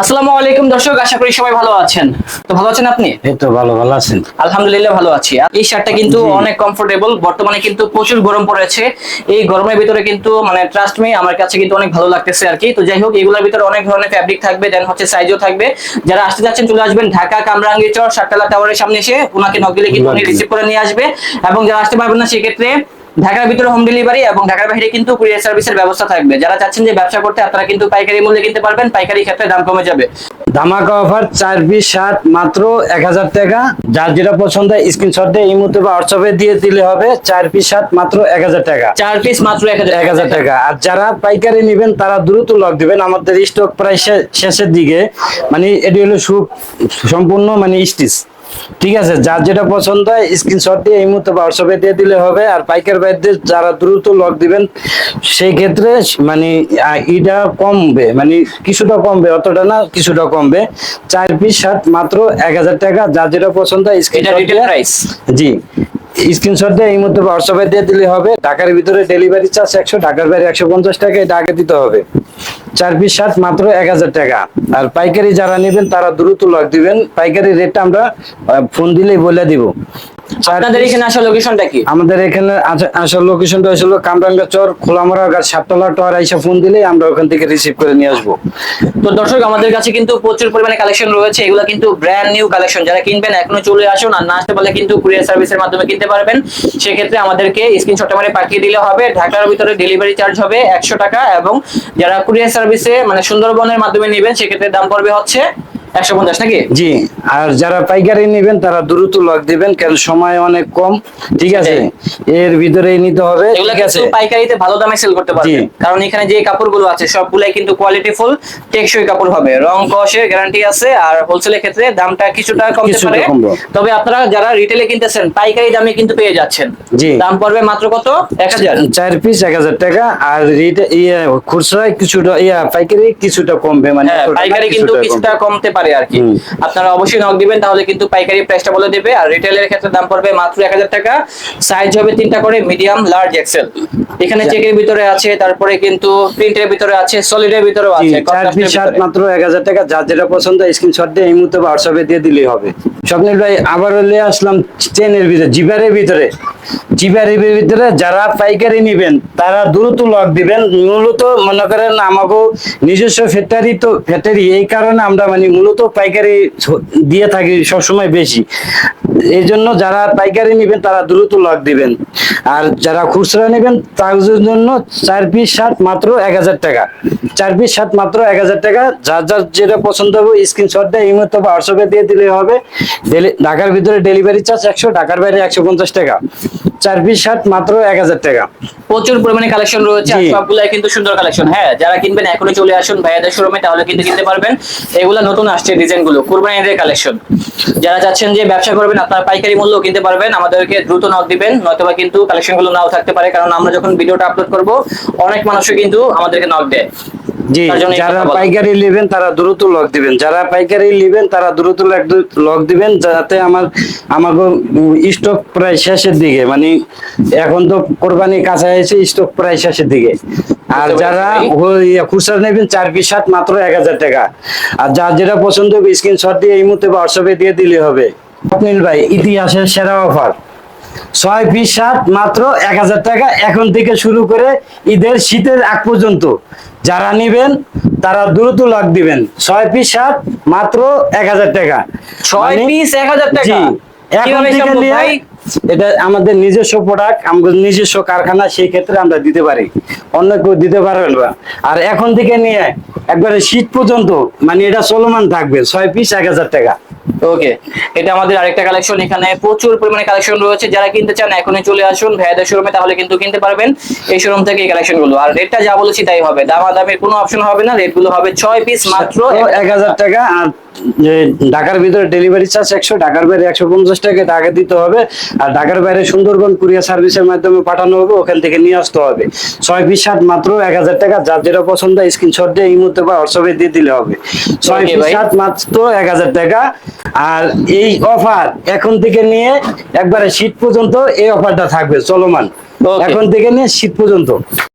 আসসালামু আলাইকুম দর্শক আশা করি সবাই ভালো আছেন। তো ভালো আছেন আপনি? এই তো ভালো ভালো আছেন। আলহামদুলিল্লাহ ভালো আছি। এই শার্টটা কিন্তু অনেক কমফোর্টেবল বর্তমানে কিন্তু প্রচুর গরম পড়েছে। এই গরমের ভিতরে কিন্তু মানে ট্রাস্ট মি আমার কাছে কিন্তু অনেক ভালো লাগতেছে আর কি। তো যাই হোক এগুলোর ভিতরে অনেক ধরনের ফ্যাব্রিক থাকবে দেন হচ্ছে সাইজও থাকবে। যারা আসতে যাচ্ছেন চলে আসবেন ঢাকা কামরাঙ্গি চর সাততলা টাওয়ারের সামনে এসে ওনাকে নক দিলে কিন্তু উনি রিসিভ করে নিয়ে আসবে। এবং যারা আসতে পারবেন না সেক্ষেত্রে ঢাকার ভিতরে হোম ডেলিভারি এবং ঢাকার বাইরে কিন্তু কুরিয়ার সার্ভিসের ব্যবস্থা থাকবে। যারা চাচ্ছেন যে ব্যবসা করতে আপনারা কিন্তু পাইকারি মূল্যে কিনতে পারবেন পাইকারি ক্ষেত্রে দাম কমে যাবে। ধামাকা অফার চার পিস শার্ট মাত্র এক হাজার টাকা। যার যেটা পছন্দ স্ক্রিনশট দিয়ে এই মুহূর্তে বা হোয়াটসঅ্যাপে দিয়ে দিলে হবে চার পিস শার্ট মাত্র এক হাজার টাকা। চার পিস মাত্র এক হাজার টাকা। আর যারা পাইকারি নেবেন তারা দ্রুত লক দিবেন। আমাদের স্টক প্রায় শেষের দিকে। মানে এটি হলো সু সম্পূর্ণ মানে স্টিচ ঠিক আছে যার যেটা পছন্দ হয় স্ক্রিনশট দিয়ে এই মুহূর্তে হোয়াটসঅ্যাপে দিয়ে দিলে হবে। আর পাইকার বাইদের যারা দ্রুত লক দিবেন সেই ক্ষেত্রে মানে ইটা এটা কমবে মানে কিছুটা কমবে অতটা না কিছুটা কমবে। চার পিস শার্ট মাত্র এক হাজার টাকা যার যেটা পছন্দ হয় স্ক্রিনশট জি। স্ক্রিনশট দিয়ে এই মধ্যে হোয়াটসঅ্যাপে দিয়ে দিলে হবে। ঢাকার ভিতরে ডেলিভারি চার্জ একশো, ঢাকার বাইরে একশো পঞ্চাশ টাকা ঢাকা দিতে হবে। চার পিস শার্ট মাত্র এক হাজার টাকা। আর পাইকারি যারা নেবেন, তারা দ্রুত লক দিবেন। পাইকারি রেটটা আমরা ফোন দিলেই বলে দিব। আপনাদের এখানে আসা লোকেশনটা কি? আমাদের এখানে আসার লোকেশনটা কামরাঙ্গা চর খোলামরা সাততলা টাওয়ার আইসা ফোন দিলেই আমরা ওখান থেকে রিসিভ করে নিয়ে আসব। তো দর্শক আমাদের কাছে কিন্তু প্রচুর পরিমাণে কালেকশন রয়েছে। এগুলো কিন্তু ব্র্যান্ড নিউ কালেকশন যারা কিনবেন এখনও চলে আসুন আর না আসতে পারলে কিন্তু কুরিয়ার সার্ভিসের মাধ্যমে কিনতে পারবেন। সেক্ষেত্রে আমাদেরকে স্ক্রিনশট মানে পাঠিয়ে দিলে হবে। ঢাকার ভিতরে ডেলিভারি চার্জ হবে একশো টাকা এবং যারা কুরিয়ার সার্ভিসে মানে সুন্দরবনের মাধ্যমে নেবেন সেক্ষেত্রে দাম পড়বে হচ্ছে একশো পঞ্চাশ নাকি? জি আর যারা পাইকারি নেবেন তারা দ্রুত লক দিবেন কারণ সময় অনেক কম ঠিক আছে? এর ভিতরেই নিতে হবে। ঠিক আছে? পাইকারিতে ভালো দামে সেল করতে পারবেন। কারণ এখানে যে কাপড়গুলো আছে সবগুলাই কিন্তু কোয়ালিটি ফুল টেকসই কাপড় হবে। রং কষের গ্যারান্টি আছে আর হোলসেলের ক্ষেত্রে দামটা কিছুটা কমতে পারে। তবে আপনারা যারা রিটেলে কিনতেছেন পাইকারি দামে কিন্তু পেয়ে যাচ্ছেন। দাম পড়বে মাত্র কত? এক হাজার। চার পিস এক হাজার টাকা আর রিটে ইয়ে খুচরায় কিছুটা ইয়া পাইকারি কিছুটা কমবে মানে হ্যাঁ পাইকারি কিন্তু কিছুটা কিছুটা কমতে পারে আর কি। আপনারা অবশ্যই নক দিবেন তাহলে কিন্তু পাইকারি প্রাইসটা বলে দেবে। আর রিটেলের ক্ষেত্রে দাম পড়বে মাত্র এক হাজার টাকা। সাইজ হবে তিনটা করে মিডিয়াম লার্জ এক্সেল এখানে আচ্ছা। চেকের ভিতরে আছে তারপরে কিন্তু প্রিন্টের ভিতরে আছে সলিডের ভিতরেও আছে। মাত্র এক হাজার টাকা যার যেটা পছন্দ স্ক্রিনশট দিয়ে এই মুহূর্তে হোয়াটসঅ্যাপে দিয়ে দিলেই হবে। স্বপ্নিল ভাই আবার আসলাম চেনের ভিতরে জিবারের ভিতরে। জিবারের ভিতরে যারা পাইকারি নেবেন, তারা দ্রুত লক দিবেন। মূলত মনে করেন আমাকে নিজস্ব ফ্যাক্টরি তো ফ্যাক্টরি, এই কারণে আমরা মানে মূলত পাইকারি দিয়ে থাকি সবসময় বেশি। এই জন্য যারা পাইকারি নেবেন, তারা দ্রুত লক দিবেন। আর যারা খুচরা নেবেন, তার জন্য চার পিস সাত মাত্র এক হাজার টাকা। চার পিস শার্ট মাত্র এক হাজার টাকা। যার যার যেটা পছন্দ হবে স্ক্রিনশট দেয়, এই মুহূর্তে হোয়াটসঅ্যাপে দিয়ে দিলে হবে। ঢাকার ভিতরে ডেলিভারি চার্জ একশো, ঢাকার বাইরে একশো পঞ্চাশ টাকা। চার পিস শার্ট মাত্র এক হাজার টাকা। প্রচুর পরিমাণে কালেকশন রয়েছে। সবগুলাই কিন্তু সুন্দর কালেকশন হ্যাঁ যারা কিনবেন এখনই চলে আসুন ভাইয়াদের শোরুমে তাহলে কিন্তু কিনতে পারবেন। এগুলা নতুন আসছে ডিজাইনগুলো কালেকশন যারা চাচ্ছেন যে ব্যবসা করবেন আপনারা পাইকারি মূল্য কিনতে পারবেন আমাদেরকে দ্রুত নক দিবেন নয়তোবা কিন্তু কালেকশনগুলো নাও থাকতে পারে কারণ আমরা যখন ভিডিওটা আপলোড করব অনেক মানুষও কিন্তু আমাদেরকে নক দেয়। জি যারা পাইকারি নেবেন তারা দ্রুত লক দিবেন। যারা পাইকারি নেবেন তারা দ্রুত লক দিবেন যাতে আমার আমাকে স্টক প্রায় শেষের দিকে। মানে এখন তো কোরবানি কাছে আছে স্টক প্রায় শেষের দিকে। আর যারা ওই খুচরা নেবেন চার পিস শার্ট মাত্র এক হাজার টাকা। আর যার যেটা পছন্দ হবে স্ক্রিনশট দিয়ে এই মুহূর্তে হোয়াটসঅ্যাপে দিয়ে দিলে হবে। স্বপ্নিল ভাই ইতিহাসের সেরা অফার। ছয় পিস শার্ট মাত্র এক হাজার টাকা। এখন থেকে শুরু করে ঈদের শীতের আগ পর্যন্ত যারা নেবেন তারা দ্রুত লাগ দিবেন। ছয় পিস শার্ট মাত্র এক হাজার টাকা। ছয় মানে- পিস এক হাজার টাকা। এখন থেকে নিয়ে? এটা আমাদের নিজস্ব প্রোডাক্ট আমাদের নিজস্ব কারখানা সেই ক্ষেত্রে আমরা দিতে পারি। অন্য কেউ দিতে পারবেন না। আর এখন থেকে নিয়ে একবারে শীত পর্যন্ত মানে এটা চলমান থাকবে ছয় পিস এক হাজার টাকা। ওকে এটা আমাদের আরেকটা কালেকশন এখানে প্রচুর পরিমাণে কালেকশন রয়েছে। যারা কিনতে চান এখনই চলে আসুন। ভাইয়াদের শোরুমে তাহলে কিন্তু কিনতে পারবেন এই শোরুম থেকে এই কালেকশনগুলো আর রেটটা যা বলেছি তাই হবে। দামাদামির কোনো অপশন হবে না। রেটগুলো হবে ছয় পিস মাত্র। এক হাজার টাকা আর যে ঢাকার ভিতরে ডেলিভারি চার্জ একশো ঢাকার বাইরে একশো পঞ্চাশ টাকা টাকা দিতে হবে। আর ঢাকার বাইরে সুন্দরবন কুরিয়ার সার্ভিসের মাধ্যমে পাঠানো হবে ওখান থেকে নিয়ে আসতে হবে। ছয় পিস শার্ট মাত্র এক হাজার টাকা যার যেটা পছন্দ স্ক্রিনশট দিয়ে এই মুহূর্তে বা হোয়াটসঅ্যাপে দিয়ে দিলে হবে। ছয় পিস। শার্ট মাত্র এক হাজার টাকা। আর এই অফার এখন থেকে নিয়ে একবারে শীত পর্যন্ত এই অফারটা থাকবে চলমান. এখন থেকে নিয়ে শীত পর্যন্ত।